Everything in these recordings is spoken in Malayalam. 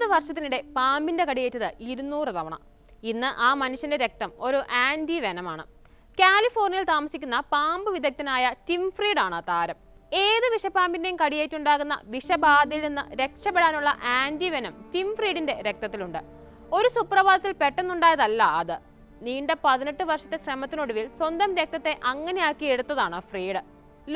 പത്തൊമ്പത് വർഷത്തിനിടെ പാമ്പിന്റെ കടിയേറ്റത് ഇരുന്നൂറ് തവണ. ഇന്ന് ആ മനുഷ്യന്റെ രക്തം ഒരു ആന്റി വെനമാണ്. കാലിഫോർണിയയിൽ താമസിക്കുന്ന പാമ്പ് വിദഗ്ധനായ ടിം ഫ്രീഡ് ആണ് താരം. ഏത് വിഷപ്പാമ്പിന്റെയും കടിയേറ്റുണ്ടാകുന്ന വിഷബാധയിൽ നിന്ന് രക്ഷപ്പെടാനുള്ള ആന്റി വെനം ടിംഫ്രീഡിന്റെ രക്തത്തിലുണ്ട്. ഒരു സുപ്രഭാതത്തിൽ പെട്ടെന്നുണ്ടായതല്ല അത്. നീണ്ട പതിനെട്ട് വർഷത്തെ ശ്രമത്തിനൊടുവിൽ സ്വന്തം രക്തത്തെ അങ്ങനെയാക്കി എടുത്തതാണ് ഫ്രീഡ്.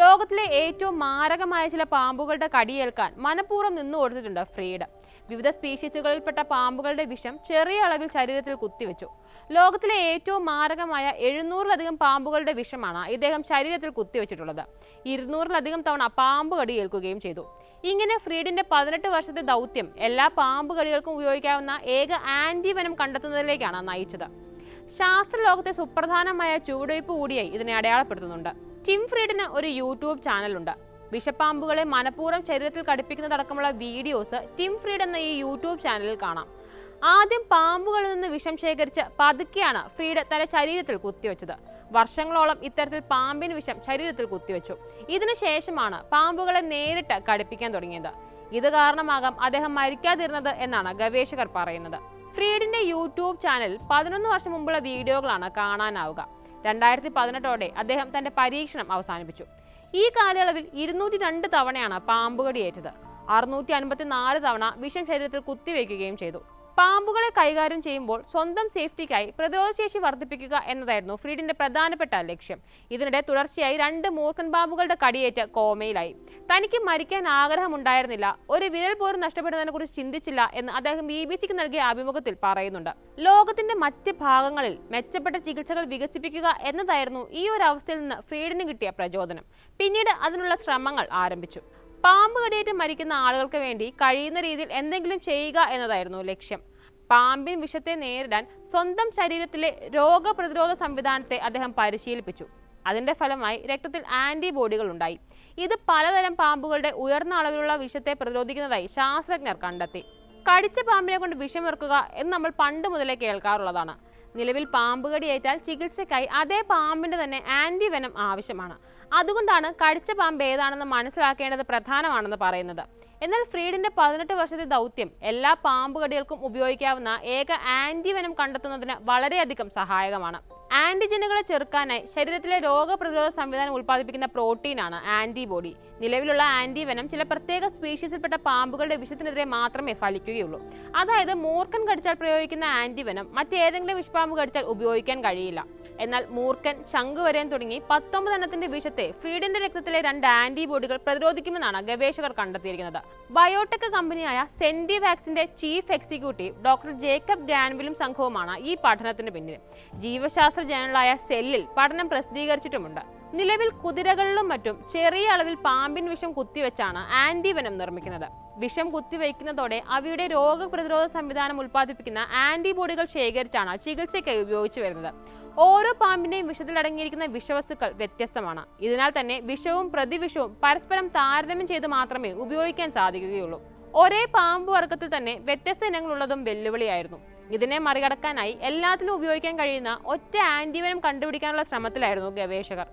ലോകത്തിലെ ഏറ്റവും മാരകമായ ചില പാമ്പുകളുടെ കടിയേൽക്കാൻ മനഃപൂർവം നിന്നു കൊടുത്തിട്ടുണ്ട് ഫ്രീഡ്. വിവിധ സ്പീഷീസുകളിൽപ്പെട്ട പാമ്പുകളുടെ വിഷം ചെറിയ അളവിൽ ശരീരത്തിൽ കുത്തിവെച്ചു. ലോകത്തിലെ ഏറ്റവും മാരകമായ എഴുന്നൂറിലധികം പാമ്പുകളുടെ വിഷമാണ് ഇദ്ദേഹം ശരീരത്തിൽ കുത്തിവെച്ചിട്ടുള്ളത്. ഇരുന്നൂറിലധികം തവണ പാമ്പ് കടി ഏൽക്കുകയും ചെയ്തു. ഇങ്ങനെ ഫ്രീഡിന്റെ പതിനെട്ട് വർഷത്തെ ദൗത്യം എല്ലാ പാമ്പ് കടികൾക്കും ഉപയോഗിക്കാവുന്ന ഏക ആന്റിവനം കണ്ടെത്തുന്നതിലേക്കാണ് നയിച്ചത്. ശാസ്ത്രലോകത്തെ സുപ്രധാനമായ ചുവടുവയ്പ് കൂടിയായി ഇതിനെ അടയാളപ്പെടുത്തുന്നുണ്ട്. ടിം ഫ്രീഡിന് ഒരു യൂട്യൂബ് ചാനലുണ്ട്. വിഷപ്പാമ്പുകളെ മനഃപൂർവം ശരീരത്തിൽ കടുപ്പിക്കുന്നതടക്കമുള്ള വീഡിയോസ് ടിം ഫ്രീഡ് എന്ന ഈ യൂട്യൂബ് ചാനലിൽ കാണാം. ആദ്യം പാമ്പുകളിൽ നിന്ന് വിഷം ശേഖരിച്ച് പതുക്കെയാണ് ഫ്രീഡ് തന്റെ ശരീരത്തിൽ കുത്തിവെച്ചത്. വർഷങ്ങളോളം ഇത്തരത്തിൽ പാമ്പിന് വിഷം ശരീരത്തിൽ കുത്തിവെച്ചു. ഇതിനുശേഷമാണ് പാമ്പുകളെ നേരിട്ട് കടുപ്പിക്കാൻ തുടങ്ങിയത്. ഇത് കാരണമാകാം അദ്ദേഹം മരിക്കാതിരുന്നത് എന്നാണ് ഗവേഷകർ പറയുന്നത്. ഫ്രീഡിന്റെ യൂട്യൂബ് ചാനൽ പതിനൊന്ന് വർഷം മുമ്പുള്ള വീഡിയോകളാണ് കാണാനാവുക. രണ്ടായിരത്തി പതിനെട്ടോടെ അദ്ദേഹം തന്റെ പരീക്ഷണം അവസാനിപ്പിച്ചു. ഈ കാലയളവിൽ ഇരുന്നൂറ്റി രണ്ട് തവണയാണ് പാമ്പുകടിയേറ്റത്. അറുന്നൂറ്റി അൻപത്തി നാല് തവണ വിഷം ശരീരത്തിൽ കുത്തിവെക്കുകയും ചെയ്തു. പാമ്പുകളെ കൈകാര്യം ചെയ്യുമ്പോൾ സ്വന്തം സേഫ്റ്റിക്കായി പ്രതിരോധശേഷി വർദ്ധിപ്പിക്കുക എന്നതായിരുന്നു ഫ്രീഡിന്റെ പ്രധാനപ്പെട്ട ലക്ഷ്യം. ഇതിനിടെ തുടർച്ചയായി രണ്ട് മൂർഖൻ പാമ്പുകളുടെ കടിയേറ്റ് കോമയിലായി. തനിക്ക് മരിക്കാൻ ആഗ്രഹമുണ്ടായിരുന്നില്ല. ഒരു വിരൽ പോലും നഷ്ടപ്പെടുന്നതിനെ കുറിച്ച് ചിന്തിച്ചില്ല എന്ന് അദ്ദേഹം ബി ബി സിക്ക് നൽകിയ അഭിമുഖത്തിൽ പറയുന്നുണ്ട്. ലോകത്തിന്റെ മറ്റ് ഭാഗങ്ങളിൽ മെച്ചപ്പെട്ട ചികിത്സകൾ വികസിപ്പിക്കുക എന്നതായിരുന്നു ഈ ഒരു അവസ്ഥയിൽ നിന്ന് ഫ്രീഡിന് കിട്ടിയ പ്രചോദനം. പിന്നീട് അതിനുള്ള ശ്രമങ്ങൾ ആരംഭിച്ചു. പാമ്പ് കടിയേറ്റ് മരിക്കുന്ന ആളുകൾക്ക് വേണ്ടി കഴിയുന്ന രീതിയിൽ എന്തെങ്കിലും ചെയ്യുക എന്നതായിരുന്നു ലക്ഷ്യം. പാമ്പിൻ വിഷത്തെ നേരിടാൻ സ്വന്തം ശരീരത്തിലെ രോഗപ്രതിരോധ സംവിധാനത്തെ അദ്ദേഹം പരിശീലിപ്പിച്ചു. അതിന്റെ ഫലമായി രക്തത്തിൽ ആന്റിബോഡികൾ ഉണ്ടായി. ഇത് പലതരം പാമ്പുകളുടെ ഉയർന്ന അളവിലുള്ള വിഷത്തെ പ്രതിരോധിക്കുന്നതായി ശാസ്ത്രജ്ഞർ കണ്ടെത്തി. കടിച്ച പാമ്പിനെ കൊണ്ട് വിഷമിറക്കുക എന്ന് നമ്മൾ പണ്ട് മുതലേ കേൾക്കാറുള്ളതാണ്. നിലവിൽ പാമ്പ് ഏറ്റാൽ ചികിത്സയ്ക്കായി അതേ പാമ്പിന്റെ തന്നെ ആന്റി വെനം ആവശ്യമാണ്. അതുകൊണ്ടാണ് കടിച്ച പാമ്പ് ഏതാണെന്ന് മനസ്സിലാക്കേണ്ടത് പ്രധാനമാണെന്ന് പറയുന്നത്. എന്നാൽ ഫ്രീഡിന്റെ പതിനെട്ട് വർഷത്തെ ദൗത്യം എല്ലാ പാമ്പ് കടികൾക്കും ഉപയോഗിക്കാവുന്ന ഏക ആന്റി ആന്റിവെനം കണ്ടെത്തുന്നതിന് വളരെയധികം സഹായകമാണ്. ആന്റിജനുകളെ ചെറുക്കാനായി ശരീരത്തിലെ രോഗപ്രതിരോധ സംവിധാനം ഉൽപ്പാദിപ്പിക്കുന്ന പ്രോട്ടീനാണ് ആന്റിബോഡി. നിലവിലുള്ള ആന്റിവെനം ചില പ്രത്യേക സ്പീഷീസിൽപ്പെട്ട പാമ്പുകളുടെ വിഷത്തിനെതിരെ മാത്രമേ ഫലിക്കുകയുള്ളൂ. അതായത് മൂർഖൻ കടിച്ചാൽ പ്രയോഗിക്കുന്ന ആന്റിവെനം മറ്റേതെങ്കിലും വിഷപാമ്പ് കടിച്ചാൽ ഉപയോഗിക്കാൻ കഴിയില്ല. എന്നാൽ മൂർഖൻ ശംഖുവരയൻ തുടങ്ങി പത്തൊമ്പതെണ്ണത്തിന്റെ വിഷത്തെ ഫ്രീഡിന്റെ രക്തത്തിലെ രണ്ട് ആന്റിബോഡികൾ പ്രതിരോധിക്കുമെന്നാണ് ഗവേഷകർ കണ്ടെത്തിയിരിക്കുന്നത്. ബയോടെക് കമ്പനിയായ സെന്റി വാക്സിന്റെ ചീഫ് എക്സിക്യൂട്ടീവ് ഡോക്ടർ ജേക്കബ് ഗ്രാൻവിലും സംഘവുമാണ് ഈ പഠനത്തിന് പിന്നിൽ. ജീവശാസ്ത്ര ജേണലായ സെല്ലിൽ പഠനം പ്രസിദ്ധീകരിച്ചിട്ടുമുണ്ട്. നിലവിൽ കുതിരകളിലും മറ്റും ചെറിയ അളവിൽ പാമ്പിൻ വിഷം കുത്തിവെച്ചാണ് ആന്റിവനം നിർമ്മിക്കുന്നത്. വിഷം കുത്തിവയ്ക്കുന്നതോടെ അവയുടെ രോഗപ്രതിരോധ സംവിധാനം ഉൽപ്പാദിപ്പിക്കുന്ന ആന്റിബോഡികൾ ശേഖരിച്ചാണ് ചികിത്സയ്ക്കായി ഉപയോഗിച്ചു വരുന്നത്. ഓരോ പാമ്പിന്റെയും വിഷത്തിൽ അടങ്ങിയിരിക്കുന്ന വിഷവസ്തുക്കൾ വ്യത്യസ്തമാണ്. ഇതിനാൽ തന്നെ വിഷവും പ്രതിവിഷവും പരസ്പരം താരതമ്യം ചെയ്ത് മാത്രമേ ഉപയോഗിക്കാൻ സാധിക്കുകയുള്ളൂ. ഒരേ പാമ്പ് വർഗത്തിൽ തന്നെ വ്യത്യസ്ത ഇനങ്ങളുള്ളതും വെല്ലുവിളിയായിരുന്നു. ഇതിനെ മറികടക്കാനായി എല്ലാത്തിലും ഉപയോഗിക്കാൻ കഴിയുന്ന ഒറ്റ ആന്റിവനം കണ്ടുപിടിക്കാനുള്ള ശ്രമത്തിലായിരുന്നു ഗവേഷകർ.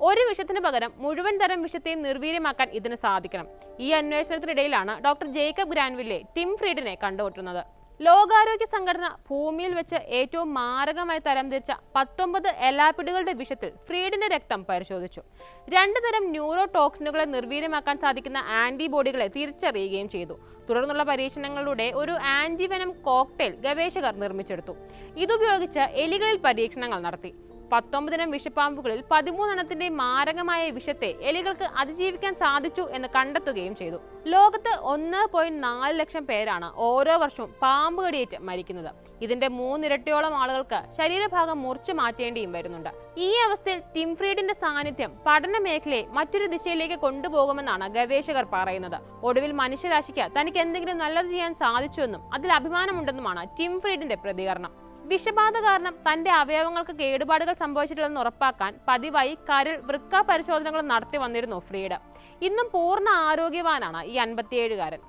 ഒരു വിഷത്തിന് പകരം മുഴുവൻ തരം വിഷത്തെയും നിർവീര്യമാക്കാൻ ഇതിന് സാധിക്കണം. ഈ അന്വേഷണത്തിനിടയിലാണ് ഡോക്ടർ ജേക്കബ് ഗ്രാൻവില്ലെ ടിം ഫ്രീഡിനെ കണ്ടുമുട്ടുന്നത്. ലോകാരോഗ്യ സംഘടന ഭൂമിയിൽ വെച്ച് ഏറ്റവും മാരകമായി തരംതിരിച്ച പത്തൊമ്പത് എലാപ്പിഡുകളുടെ വിഷത്തിൽ ഫ്രീഡിന്റെ രക്തം പരിശോധിച്ചു. രണ്ടു തരം ന്യൂറോ ടോക്സിനുകളെ നിർവീര്യമാക്കാൻ സാധിക്കുന്ന ആന്റിബോഡികളെ തിരിച്ചറിയുകയും ചെയ്തു. തുടർന്നുള്ള പരീക്ഷണങ്ങളിലൂടെ ഒരു ആന്റിവെനം കോക്ടെയിൽ ഗവേഷകർ നിർമ്മിച്ചെടുത്തു. ഇതുപയോഗിച്ച് എലികളിൽ പരീക്ഷണങ്ങൾ നടത്തി. പത്തൊമ്പതിനം വിഷപ്പാമ്പുകളിൽ പതിമൂന്നെണ്ണത്തിന്റെ മാരകമായ വിഷത്തെ എലികൾക്ക് അതിജീവിക്കാൻ സാധിച്ചു എന്ന് കണ്ടെത്തുകയും ചെയ്തു. ലോകത്ത് ഒന്ന് പോയിന്റ് നാല് ലക്ഷം പേരാണ് ഓരോ വർഷവും പാമ്പ് കടിയേറ്റ് മരിക്കുന്നത്. ഇതിന്റെ മൂന്നിരട്ടിയോളം ആളുകൾക്ക് ശരീരഭാഗം മുറിച്ചു മാറ്റേണ്ടിയും വരുന്നുണ്ട്. ഈ അവസ്ഥയിൽ ടിംഫ്രീഡിന്റെ സാന്നിധ്യം പഠന മേഖലയെ മറ്റൊരു ദിശയിലേക്ക് കൊണ്ടുപോകുമെന്നാണ് ഗവേഷകർ പറയുന്നത്. ഒടുവിൽ മനുഷ്യരാശിക്ക് തനിക്ക് എന്തെങ്കിലും നല്ലത് ചെയ്യാൻ സാധിച്ചുവെന്നും അതിൽ അഭിമാനമുണ്ടെന്നുമാണ് ടിംഫ്രീഡിന്റെ പ്രതികരണം. വിഷബാധ കാരണം തന്റെ അവയവങ്ങൾക്ക് കേടുപാടുകൾ സംഭവിച്ചിട്ടില്ലെന്ന് ഉറപ്പാക്കാൻ പതിവായി കരൾ വൃക്ക പരിശോധനകൾ നടത്തി വന്നിരുന്നു ഫ്രീഡ്. ഇന്നും പൂർണ ആരോഗ്യവാനാണ് ഈ അൻപത്തിയേഴുകാരൻ.